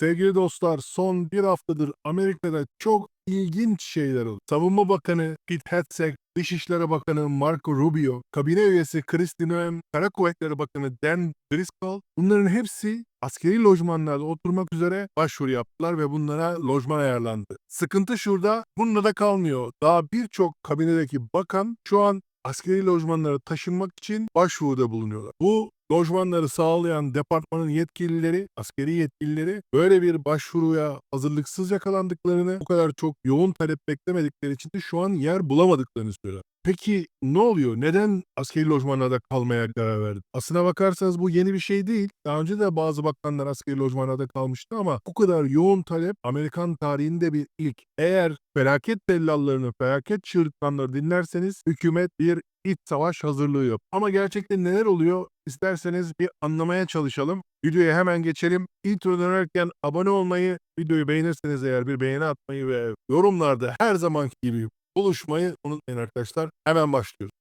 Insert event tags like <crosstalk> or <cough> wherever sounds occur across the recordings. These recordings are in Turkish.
Sevgili dostlar son bir haftadır Amerika'da çok ilginç şeyler oldu. Savunma Bakanı Pete Hegseth, Dışişleri Bakanı Marco Rubio, kabine üyesi Kristi Noem, Kara Kuvvetleri Bakanı Dan Driscoll bunların hepsi askeri lojmanlarda oturmak üzere başvuru yaptılar ve bunlara lojman ayarlandı. Sıkıntı şurada, bununla da kalmıyor. Daha birçok kabinedeki bakan şu an askeri lojmanlara taşınmak için başvuruda bulunuyorlar. Bu lojmanları sağlayan departmanın yetkilileri, askeri yetkilileri böyle bir başvuruya hazırlıksız yakalandıklarını, bu kadar çok yoğun talep beklemedikleri için de şu an yer bulamadıklarını söylüyorlar. Peki ne oluyor? Neden askeri lojmanlarda kalmaya karar verdi? Aslına bakarsanız bu yeni bir şey değil. Daha önce de bazı bakanlar askeri lojmanlarda kalmıştı ama bu kadar yoğun talep Amerikan tarihinde bir ilk. Eğer felaket tellallarını, felaket çığırtkanları dinlerseniz hükümet bir iç savaş hazırlığı yap. Ama gerçekten neler oluyor? İsterseniz bir anlamaya çalışalım. Videoya hemen geçelim. Intro dönerken abone olmayı, videoyu beğenirseniz eğer bir beğeni atmayı ve yorumlarda her zamanki gibi buluşmayı unutmayın arkadaşlar. Hemen başlıyoruz.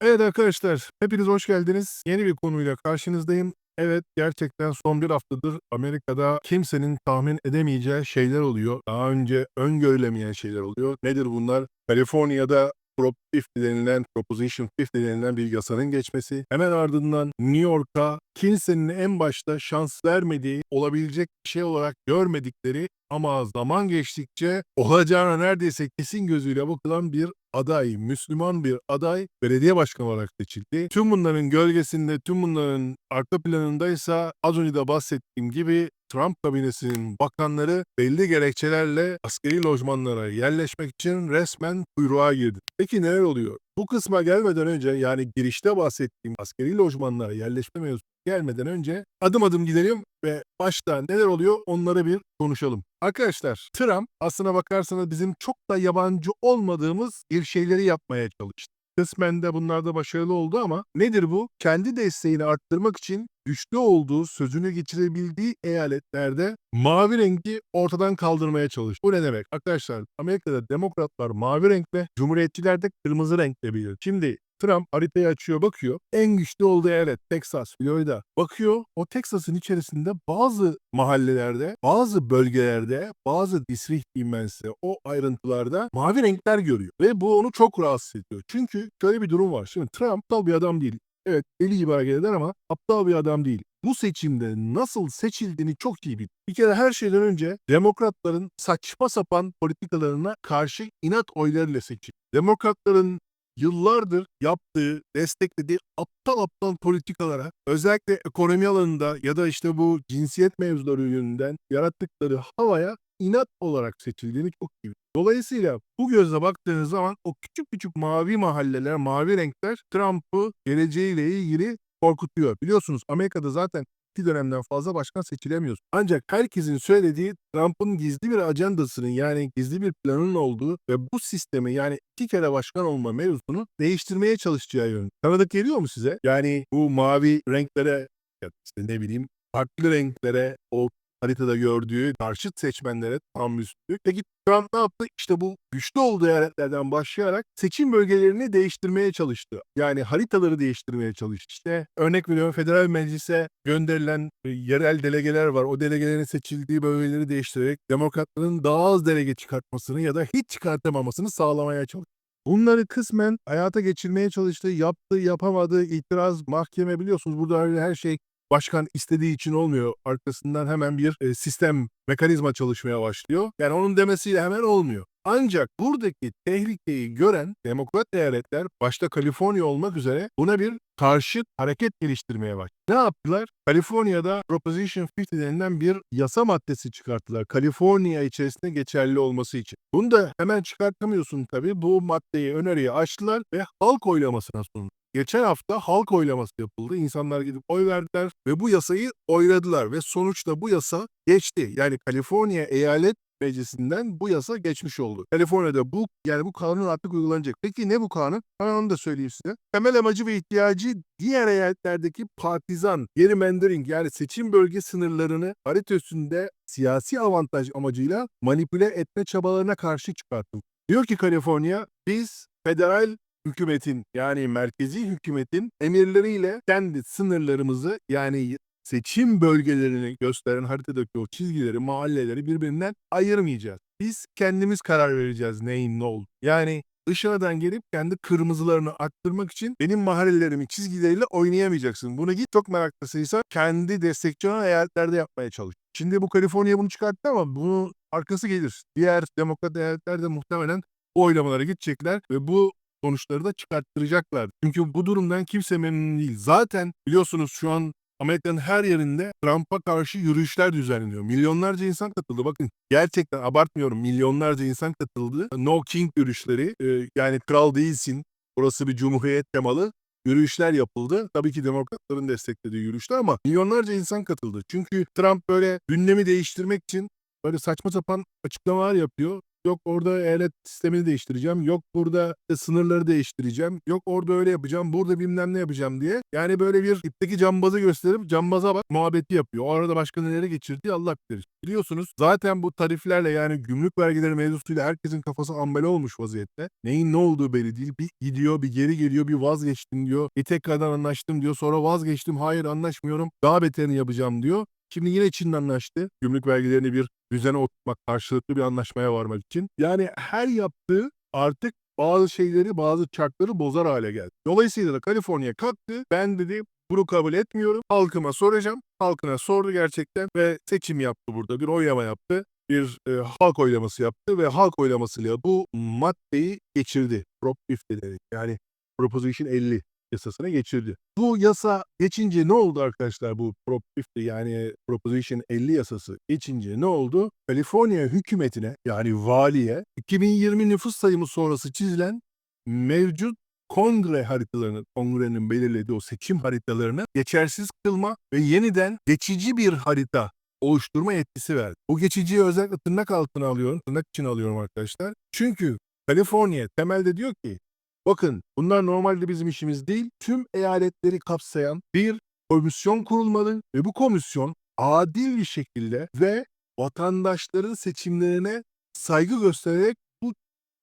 Evet arkadaşlar, hepiniz hoş geldiniz. Yeni bir konuyla karşınızdayım. Evet, gerçekten son bir haftadır Amerika'da kimsenin tahmin edemeyeceği şeyler oluyor. Daha önce öngörülemeyen şeyler oluyor. Nedir bunlar? Kaliforniya'da Prop 50 denilen, Proposition 50 denilen bir yasanın geçmesi. Hemen ardından New York'a kimsenin en başta şans vermediği, olabilecek bir şey olarak görmedikleri ama zaman geçtikçe olacağına neredeyse kesin gözüyle bakılan bir aday, Müslüman bir aday belediye başkanı olarak seçildi. Tüm bunların gölgesinde, tüm bunların arka planındaysa az önce de bahsettiğim gibi Trump kabinesinin bakanları belli gerekçelerle askeri lojmanlara yerleşmek için resmen kuyruğa girdi. Peki neler oluyor? Bu kısma gelmeden önce yani girişte bahsettiğim askeri lojmanlara yerleşme mevzusu gelmeden önce adım adım gidelim ve başta neler oluyor onları bir konuşalım. Arkadaşlar Trump aslına bakarsanız bizim çok da yabancı olmadığımız bir şeyleri yapmaya çalıştı. Kısmen de bunlarda başarılı oldu ama nedir bu? Kendi desteğini arttırmak için güçlü olduğu, sözünü geçirebildiği eyaletlerde mavi rengi ortadan kaldırmaya çalıştı. Bu ne demek? Arkadaşlar Amerika'da demokratlar mavi renkle, cumhuriyetçiler de kırmızı renkle bilir. Şimdi Trump haritayı açıyor bakıyor. En güçlü olduğu eyalet Texas, Florida. Bakıyor o Texas'ın içerisinde bazı mahallelerde, bazı bölgelerde, bazı district diyeyim o ayrıntılarda mavi renkler görüyor. Ve bu onu çok rahatsız ediyor. Çünkü şöyle bir durum var. Şimdi Trump aptal bir adam değil. Evet deli gibi hareket eder ama aptal bir adam değil. Bu seçimde nasıl seçildiğini çok iyi bilir. Bir kere her şeyden önce demokratların saçma sapan politikalarına karşı inat oylarıyla seçildi. Demokratların yıllardır yaptığı, desteklediği aptal aptal politikalara özellikle ekonomi alanında ya da işte bu cinsiyet mevzuları yönünden yarattıkları havaya inat olarak seçildiğini çok iyi. Dolayısıyla bu gözle baktığınız zaman o küçük küçük mavi mahalleler, mavi renkler Trump'ı geleceğiyle ilgili korkutuyor. Biliyorsunuz Amerika'da zaten iki dönemden fazla başkan seçilemiyor. Ancak herkesin söylediği Trump'ın gizli bir ajandasının yani gizli bir planının olduğu ve bu sistemi yani iki kere başkan olma mevzusunu değiştirmeye çalışacağı yönü. Tanıdık geliyor mu size? Yani bu mavi renklere ya işte ne bileyim farklı renklere o haritada gördüğü karşıt seçmenlere tam üstü. Peki Trump ne yaptı? İşte bu güçlü olduğu eyaletlerden başlayarak seçim bölgelerini değiştirmeye çalıştı. Yani haritaları değiştirmeye çalıştı. İşte örnek veriyorum federal meclise gönderilen e, yerel delegeler var. O delegelerin seçildiği bölgeleri değiştirerek demokratların daha az delege çıkartmasını ya da hiç çıkartamamasını sağlamaya çalıştı. Bunları kısmen hayata geçirmeye çalıştığı, yaptığı, yapamadığı itiraz, mahkeme biliyorsunuz burada her şey başkan istediği için olmuyor. Arkasından hemen bir sistem, mekanizma çalışmaya başlıyor. Yani onun demesiyle hemen olmuyor. Ancak buradaki tehlikeyi gören demokrat eyaletler başta Kaliforniya olmak üzere buna bir karşıt hareket geliştirmeye başladı. Ne yaptılar? Kaliforniya'da Proposition 50 denilen bir yasa maddesi çıkarttılar. Kaliforniya içerisinde geçerli olması için. Bunu da hemen çıkartamıyorsun tabii. Bu maddeyi, öneriyi açtılar ve halk oylamasına sundu. Geçen hafta halk oylaması yapıldı. İnsanlar gidip oy verdiler ve bu yasayı oyladılar ve sonuçta bu yasa geçti. Yani Kaliforniya eyalet meclisinden bu yasa geçmiş oldu. Kaliforniya'da bu yani bu kanun artık uygulanacak. Peki ne bu kanun? Ben onu da söyleyeyim size. Temel amacı ve ihtiyacı diğer eyaletlerdeki partizan, gerrymandering yani seçim bölge sınırlarını harita üstünde siyasi avantaj amacıyla manipüle etme çabalarına karşı çıkartıldı. Diyor ki Kaliforniya biz federal hükümetin yani merkezi hükümetin emirleriyle kendi sınırlarımızı yani seçim bölgelerini gösteren haritadaki o çizgileri, mahalleleri birbirinden ayırmayacağız. Biz kendimiz karar vereceğiz neyin ne olduğunu. Yani dışarıdan gelip kendi kırmızılarını arttırmak için benim mahallelerimi çizgileriyle oynayamayacaksın. Bunu git çok meraklısıysan kendi destekçi olan eyaletlerde yapmaya çalış. Şimdi bu Kaliforniya bunu çıkarttı ama bunun arkası gelir. Diğer demokrat eyaletlerde muhtemelen bu oylamalara gidecekler ve bu sonuçları da çıkarttıracaklar. Çünkü bu durumdan kimse memnun değil. Zaten biliyorsunuz şu an Amerika'nın her yerinde Trump'a karşı yürüyüşler düzenleniyor. Milyonlarca insan katıldı. Bakın gerçekten abartmıyorum. Milyonlarca insan katıldı. No King yürüyüşleri. e, yani kral değilsin. Burası bir cumhuriyet temalı yürüyüşler yapıldı. Tabii ki demokratların desteklediği yürüyüşler ama milyonlarca insan katıldı. Çünkü Trump böyle gündemi değiştirmek için böyle saçma sapan açıklamalar yapıyor. Yok orada eyalet sistemini değiştireceğim. Yok burada sınırları değiştireceğim. Yok orada öyle yapacağım. Burada bilmem ne yapacağım diye. Yani böyle bir ipteki cambazı gösterip cambaza bak muhabbeti yapıyor. O arada başka neleri geçirdiği Allah bilir. Biliyorsunuz zaten bu tariflerle yani gümrük vergileri mevzusuyla herkesin kafası ambele olmuş vaziyette. Neyin ne olduğu belli değil. Bir gidiyor bir geri geliyor bir vazgeçtim diyor. Bir tekrardan anlaştım diyor. Sonra vazgeçtim hayır anlaşmıyorum. Daha beterini yapacağım diyor. Şimdi yine Çin'le anlaştı. Gümrük vergilerini bir düzene oturtmak, karşılıklı bir anlaşmaya varmak için. Yani her yaptığı artık bazı şeyleri, bazı çarkları bozar hale geldi. Dolayısıyla da Kaliforniya kalktı. Ben dedi bunu kabul etmiyorum. Halkıma soracağım. Halkına sordu gerçekten ve seçim yaptı burada. Bir oylama yaptı. Bir e, halk oylaması yaptı ve halk oylamasıyla bu maddeyi geçirdi. Prop 50 dedi. Yani Proposition 50 yasasına geçirdi. Bu yasa geçince ne oldu arkadaşlar bu Prop 50 yani Proposition 50 yasası geçince ne oldu? Kaliforniya hükümetine yani valiye 2020 nüfus sayımı sonrası çizilen mevcut kongre haritalarını, kongrenin belirlediği o seçim haritalarını geçersiz kılma ve yeniden geçici bir harita oluşturma yetkisi verdi. Bu geçiciyi özellikle tırnak altına alıyorum, tırnak için alıyorum arkadaşlar. Çünkü Kaliforniya temelde diyor ki Bakın bunlar normalde bizim işimiz değil. Tüm eyaletleri kapsayan bir komisyon kurulmalı ve bu komisyon adil bir şekilde ve vatandaşların seçimlerine saygı göstererek bu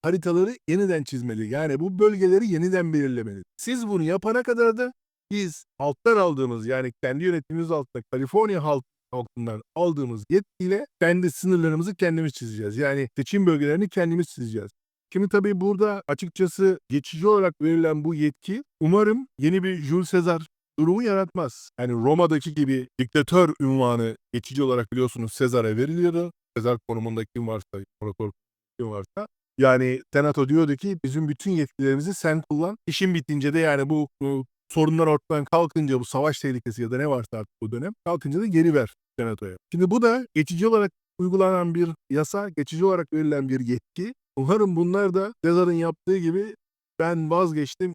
haritaları yeniden çizmeli. Yani bu bölgeleri yeniden belirlemeli. Siz bunu yapana kadar da biz alttan aldığımız yani kendi yönetimimiz altında Kaliforniya halk halkından aldığımız yetkiyle kendi sınırlarımızı kendimiz çizeceğiz. Yani seçim bölgelerini kendimiz çizeceğiz. Şimdi tabii burada açıkçası geçici olarak verilen bu yetki umarım yeni bir Jules Caesar durumu yaratmaz. Yani Roma'daki gibi diktatör ünvanı geçici olarak biliyorsunuz Sezar'a veriliyordu. Sezar konumunda kim varsa, imparator kim varsa. Yani Senato diyordu ki bizim bütün yetkilerimizi sen kullan. İşin bitince de yani bu, bu sorunlar ortadan kalkınca bu savaş tehlikesi ya da ne varsa artık bu dönem kalkınca da geri ver Senato'ya. Şimdi bu da geçici olarak uygulanan bir yasa, geçici olarak verilen bir yetki. Umarım bunlar da Sezar'ın yaptığı gibi ben vazgeçtim,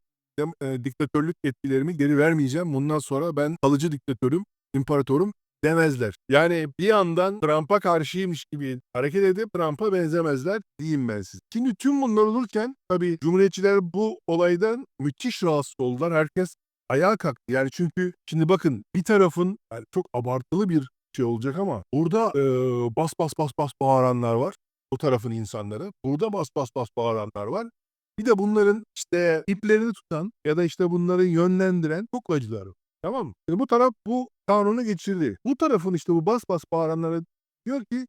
e, diktatörlük yetkilerimi geri vermeyeceğim. Bundan sonra ben kalıcı diktatörüm, imparatorum demezler. Yani bir yandan Trump'a karşıymış gibi hareket edip Trump'a benzemezler diyeyim ben size. Şimdi tüm bunlar olurken tabii Cumhuriyetçiler bu olaydan müthiş rahatsız oldular. Herkes ayağa kalktı. Yani çünkü şimdi bakın bir tarafın yani çok abartılı bir şey olacak ama burada e, bas bas bas bas bağıranlar var bu tarafın insanları. Burada bas bas bas bağıranlar var. Bir de bunların işte iplerini tutan ya da işte bunları yönlendiren kuklacılar var. Tamam mı? Şimdi bu taraf bu kanunu geçirdi. Bu tarafın işte bu bas bas bağıranlara diyor ki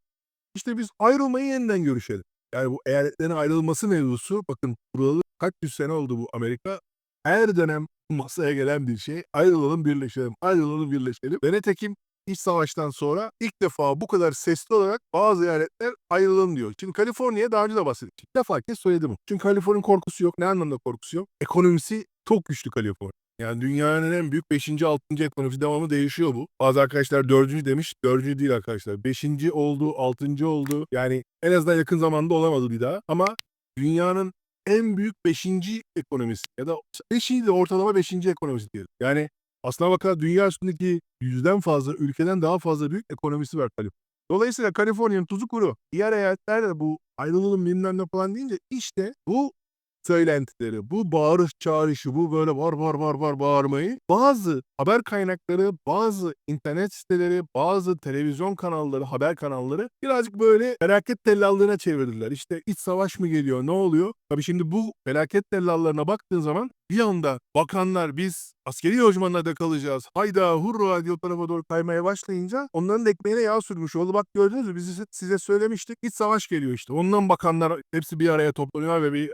işte biz ayrılmayı yeniden görüşelim. Yani bu eyaletlerin ayrılması mevzusu bakın kuralı kaç yüz sene oldu bu Amerika. Her dönem masaya gelen bir şey. Ayrılalım birleşelim, ayrılalım birleşelim. Ve nitekim İç savaştan sonra ilk defa bu kadar sesli olarak bazı eyaletler ayrılalım diyor. Şimdi Kaliforniya daha önce de bahsettik. İlk defa kez söyledim. Çünkü Kaliforniya korkusu yok. Ne anlamda korkusu yok? Ekonomisi çok güçlü Kaliforniya. Yani dünyanın en büyük 5. 6. ekonomisi devamlı değişiyor bu. Bazı arkadaşlar 4. demiş. 4. değil arkadaşlar. 5. oldu, 6. oldu. Yani en azından yakın zamanda olamadı bir daha. Ama dünyanın en büyük 5. ekonomisi ya da 5. de ortalama 5. ekonomisi diyelim. Yani aslına bakarsan dünya üstündeki yüzden fazla ülkeden daha fazla büyük ekonomisi var Kaliforniya. Dolayısıyla Kaliforniya'nın tuzu kuru. Diğer eyaletlerde bu ayrılalım bilmem ne falan deyince işte bu söylentileri, bu bağırış çağrışı, bu böyle var var var var bağırmayı bazı haber kaynakları, bazı internet siteleri, bazı televizyon kanalları, haber kanalları birazcık böyle felaket tellallığına çevirdiler. İşte iç savaş mı geliyor, ne oluyor? Tabii şimdi bu felaket tellallarına baktığın zaman bir anda bakanlar biz askeri lojmanlarda kalacağız. Hayda hurra diye o tarafa doğru kaymaya başlayınca onların ekmeğine yağ sürmüş oldu. Bak gördünüz mü biz size- söylemiştik. İç savaş geliyor işte. Ondan bakanlar hepsi bir araya toplanıyor ve bir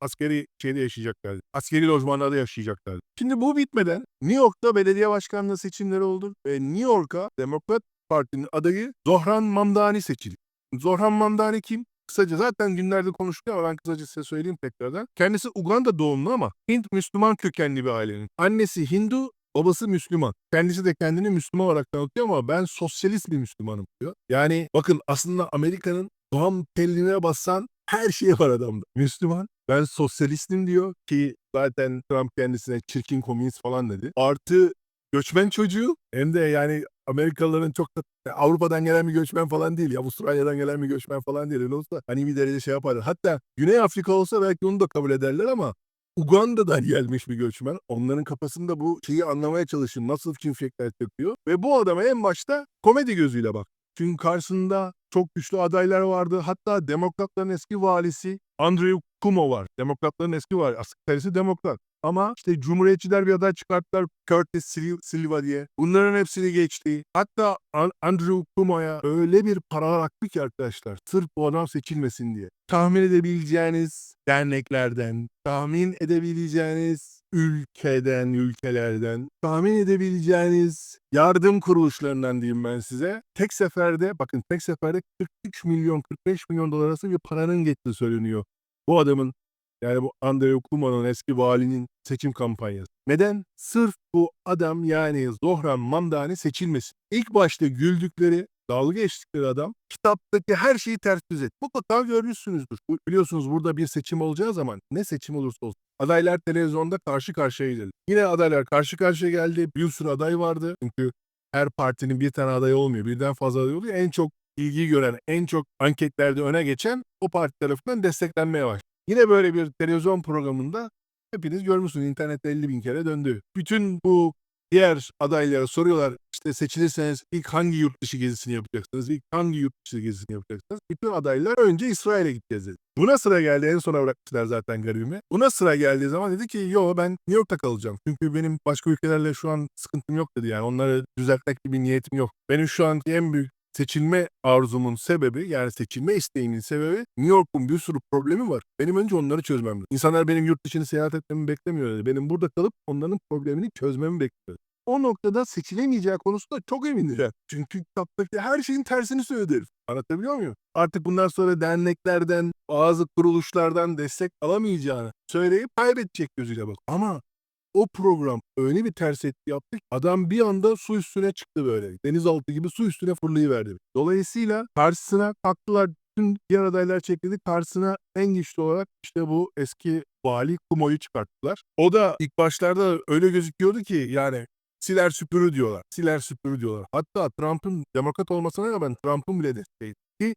askeri şeyde yaşayacaklar. Askeri lojmanlarda yaşayacaklar. Şimdi bu bitmeden New York'ta belediye başkanlığı seçimleri oldu ve New York'a Demokrat Parti'nin adayı Zohran Mamdani seçildi. Zohran Mamdani kim? Kısaca zaten günlerde konuştuk ama ben kısaca size söyleyeyim tekrardan. Kendisi Uganda doğumlu ama Hint Müslüman kökenli bir ailenin. Annesi Hindu, babası Müslüman. Kendisi de kendini Müslüman olarak tanıtıyor ama ben sosyalist bir Müslümanım diyor. Yani bakın aslında Amerika'nın doğum teline basan her şey var adamda. Müslüman, ben sosyalistim diyor ki zaten Trump kendisine çirkin komünist falan dedi. Artı göçmen çocuğu hem de yani Amerikalıların çok da Avrupa'dan gelen bir göçmen falan değil. ya Avustralya'dan gelen bir göçmen falan değil. Öyle olsa hani bir derece şey yaparlar. Hatta Güney Afrika olsa belki onu da kabul ederler ama Uganda'dan <laughs> gelmiş bir göçmen. Onların kafasında bu şeyi anlamaya çalışın. Nasıl şimşekler çakıyor. Ve bu adama en başta komedi gözüyle bak. Çünkü karşısında çok güçlü adaylar vardı. Hatta demokratların eski valisi Andrew Cuomo var. Demokratların eski. Aslında kendisi demokrat. Ama işte cumhuriyetçiler bir aday çıkarttılar Curtis Sil- Silva diye. Bunların hepsini geçti. Hatta An- Andrew Cuomo'ya öyle bir paralar aktı ki arkadaşlar. Sırf bu adam seçilmesin diye. Tahmin edebileceğiniz derneklerden, tahmin edebileceğiniz ülkeden, ülkelerden, tahmin edebileceğiniz yardım kuruluşlarından diyeyim ben size. Tek seferde, bakın tek seferde 43 milyon, 45 milyon dolar arası bir paranın geçtiği söyleniyor. Bu adamın yani bu Andrew Cuomo'nun eski valinin seçim kampanyası. Neden? Sırf bu adam yani Zohran Mamdani seçilmesin. İlk başta güldükleri, dalga geçtikleri adam kitaptaki her şeyi ters düz et. Mutlaka görmüşsünüzdür. Biliyorsunuz burada bir seçim olacağı zaman ne seçim olursa olsun. Adaylar televizyonda karşı karşıya geldi. Yine adaylar karşı karşıya geldi. Bir sürü aday vardı. Çünkü her partinin bir tane adayı olmuyor. Birden fazla aday oluyor. En çok ilgi gören, en çok anketlerde öne geçen o parti tarafından desteklenmeye başladı. Yine böyle bir televizyon programında hepiniz görmüşsünüz. İnternette 50 bin kere döndü. Bütün bu diğer adaylara soruyorlar işte seçilirseniz ilk hangi yurt dışı gezisini yapacaksınız? İlk hangi yurt dışı gezisini yapacaksınız? Bütün adaylar önce İsrail'e gideceğiz dedi. Buna sıra geldi. En sona bırakmışlar zaten garibimi. Buna sıra geldiği zaman dedi ki yo ben New York'ta kalacağım. Çünkü benim başka ülkelerle şu an sıkıntım yok dedi yani. Onları düzeltmek gibi niyetim yok. Benim şu anki en büyük seçilme arzumun sebebi yani seçilme isteğimin sebebi New York'un bir sürü problemi var. Benim önce onları çözmem. İnsanlar benim yurt dışını seyahat etmemi beklemiyor. Benim burada kalıp onların problemini çözmemi bekliyor. O noktada seçilemeyeceği konusunda çok emindir. Çünkü kitaptaki her şeyin tersini söyledi. Anlatabiliyor muyum? Artık bundan sonra derneklerden, bazı kuruluşlardan destek alamayacağını söyleyip kaybedecek gözüyle bak. Ama o program öyle bir ters etki yaptı ki adam bir anda su üstüne çıktı böyle. Denizaltı gibi su üstüne fırlayıverdi. Dolayısıyla karşısına kalktılar bütün diğer adaylar çekildi. Karşısına en güçlü olarak işte bu eski vali Kumo'yu çıkarttılar. O da ilk başlarda öyle gözüküyordu ki yani siler süpürü diyorlar. Siler süpürü diyorlar. Hatta Trump'ın demokrat olmasına rağmen Trump'ın bile desteği. Ki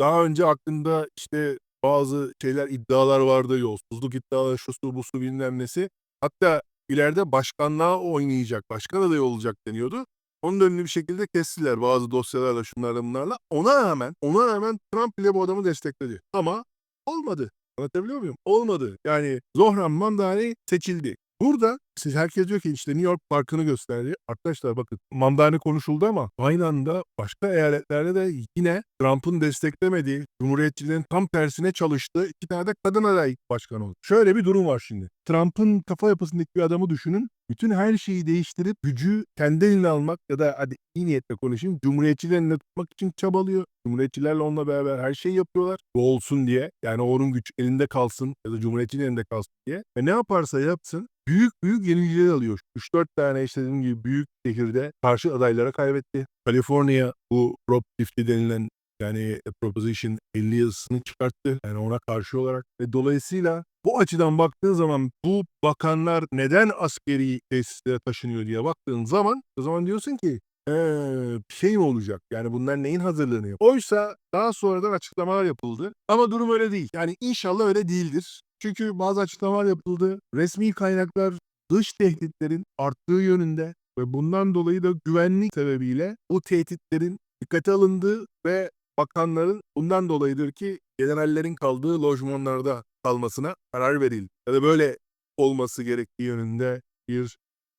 daha önce aklında işte bazı şeyler iddialar vardı. Yolsuzluk iddiaları, şusu busu bilmem nesi. Hatta ileride başkanlığa oynayacak, başkan adayı olacak deniyordu. Onun önünü bir şekilde kestiler bazı dosyalarla şunlarla bunlarla. Ona rağmen, ona rağmen Trump bile bu adamı destekledi. Ama olmadı. Anlatabiliyor muyum? Olmadı. Yani Zohran Mamdani seçildi. Burada siz herkes diyor ki işte New York farkını gösterdi. Arkadaşlar bakın Mamdani konuşuldu ama aynı anda başka eyaletlerde de yine Trump'ın desteklemediği, Cumhuriyetçilerin tam tersine çalıştığı iki tane de kadın aday başkan oldu. Şöyle bir durum var şimdi. Trump'ın kafa yapısındaki bir adamı düşünün. Bütün her şeyi değiştirip gücü kendi eline almak ya da hadi iyi niyetle konuşayım. Cumhuriyetçilerin elinde tutmak için çabalıyor. Cumhuriyetçilerle onunla beraber her şeyi yapıyorlar. Bu olsun diye. Yani onun güç elinde kalsın ya da Cumhuriyetçilerin elinde kalsın diye. Ve ne yaparsa yapsın büyük büyük yenilgiler alıyor. 3-4 tane işte dediğim gibi büyük şehirde karşı adaylara kaybetti. Kaliforniya bu Prop 50 denilen yani Proposition 50 yazısını çıkarttı. Yani ona karşı olarak. Ve dolayısıyla bu açıdan baktığın zaman bu bakanlar neden askeri tesislere taşınıyor diye baktığın zaman o zaman diyorsun ki "Ee, şey mi olacak? Yani bunlar neyin hazırlığını yapıyor? Oysa daha sonradan açıklamalar yapıldı. Ama durum öyle değil. Yani inşallah öyle değildir. Çünkü bazı açıklamalar yapıldı. Resmi kaynaklar dış tehditlerin arttığı yönünde ve bundan dolayı da güvenlik sebebiyle bu tehditlerin dikkate alındığı ve bakanların bundan dolayıdır ki generallerin kaldığı lojmanlarda kalmasına karar verildi. Ya da böyle olması gerektiği yönünde bir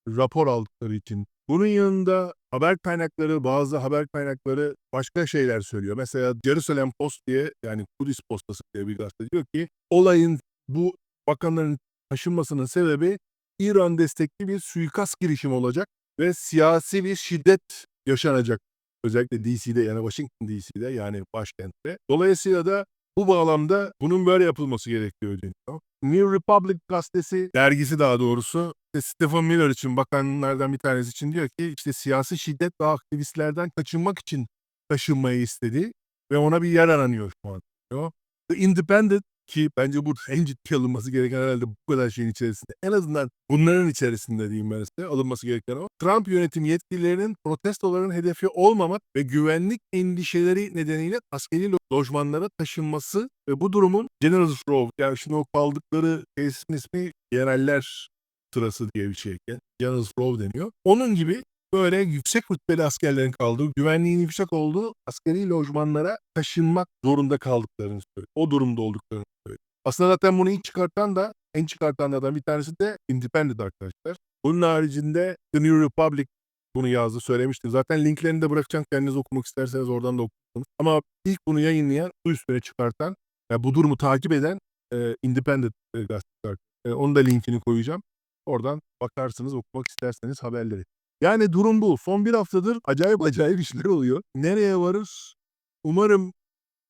rapor aldıkları için. Bunun yanında haber kaynakları, bazı haber kaynakları başka şeyler söylüyor. Mesela Jerusalem Post diye yani Kudüs Postası diye bir gazete diyor ki olayın bu bakanların taşınmasının sebebi İran destekli bir suikast girişimi olacak ve siyasi bir şiddet yaşanacak. Özellikle DC'de yani Washington DC'de yani başkentte. Dolayısıyla da bu bağlamda bunun böyle yapılması gerekiyor deniyor. New Republic gazetesi, dergisi daha doğrusu işte Stephen Miller için bakanlardan bir tanesi için diyor ki işte siyasi şiddet ve aktivistlerden kaçınmak için taşınmayı istedi ve ona bir yer aranıyor şu an diyor. The Independent ki bence bu en ciddi alınması gereken herhalde bu kadar şeyin içerisinde. En azından bunların içerisinde diyeyim ben size alınması gereken o. Trump yönetim yetkililerinin protestoların hedefi olmamak ve güvenlik endişeleri nedeniyle askeri lo- lojmanlara taşınması ve bu durumun General's Row yani şimdi o kaldıkları tesisin ismi generaller sırası diye bir şey. General's Row deniyor. Onun gibi böyle yüksek rütbeli askerlerin kaldığı, güvenliğin yüksek olduğu askeri lojmanlara taşınmak zorunda kaldıklarını söylüyor. O durumda olduklarını söylüyor. Aslında zaten bunu ilk çıkartan da, en çıkartanlardan bir tanesi de Independent arkadaşlar. Bunun haricinde The New Republic bunu yazdı, söylemiştim. Zaten linklerini de bırakacağım. Kendiniz okumak isterseniz oradan da okursunuz. Ama ilk bunu yayınlayan, bu üstüne çıkartan, yani bu durumu takip eden e, Independent e, gazetesi. E, onun da linkini koyacağım. Oradan bakarsınız okumak isterseniz haberleri. Yani durum bu. Son bir haftadır acayip acayip işler oluyor. Nereye varır? Umarım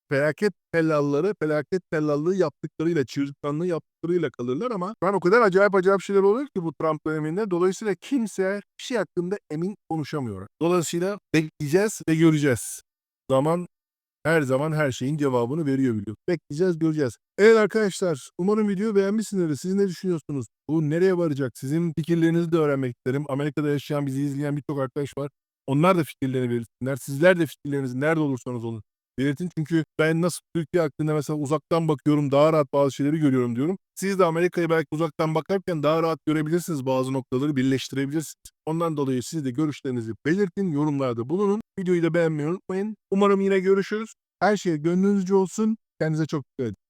felaket tellalları, felaket tellallığı yaptıklarıyla, çığırtkanlığı yaptıklarıyla kalırlar ama an o kadar acayip acayip şeyler oluyor ki bu Trump döneminde. Dolayısıyla kimse bir şey hakkında emin konuşamıyor. Dolayısıyla bekleyeceğiz ve göreceğiz. Zaman her zaman her şeyin cevabını veriyor biliyor. Bekleyeceğiz, göreceğiz. Evet arkadaşlar, umarım videoyu beğenmişsinizdir. Siz ne düşünüyorsunuz? Bu nereye varacak? Sizin fikirlerinizi de öğrenmek isterim. Amerika'da yaşayan, bizi izleyen birçok arkadaş var. Onlar da fikirlerini belirtsinler. Sizler de fikirlerinizi nerede olursanız olun belirtin. Çünkü ben nasıl Türkiye hakkında mesela uzaktan bakıyorum, daha rahat bazı şeyleri görüyorum diyorum. Siz de Amerika'yı belki uzaktan bakarken daha rahat görebilirsiniz bazı noktaları birleştirebilirsiniz. Ondan dolayı siz de görüşlerinizi belirtin, yorumlarda bulunun. Videoyu da beğenmeyi unutmayın. Umarım yine görüşürüz. Her şey gönlünüzce olsun. Kendinize çok dikkat edin.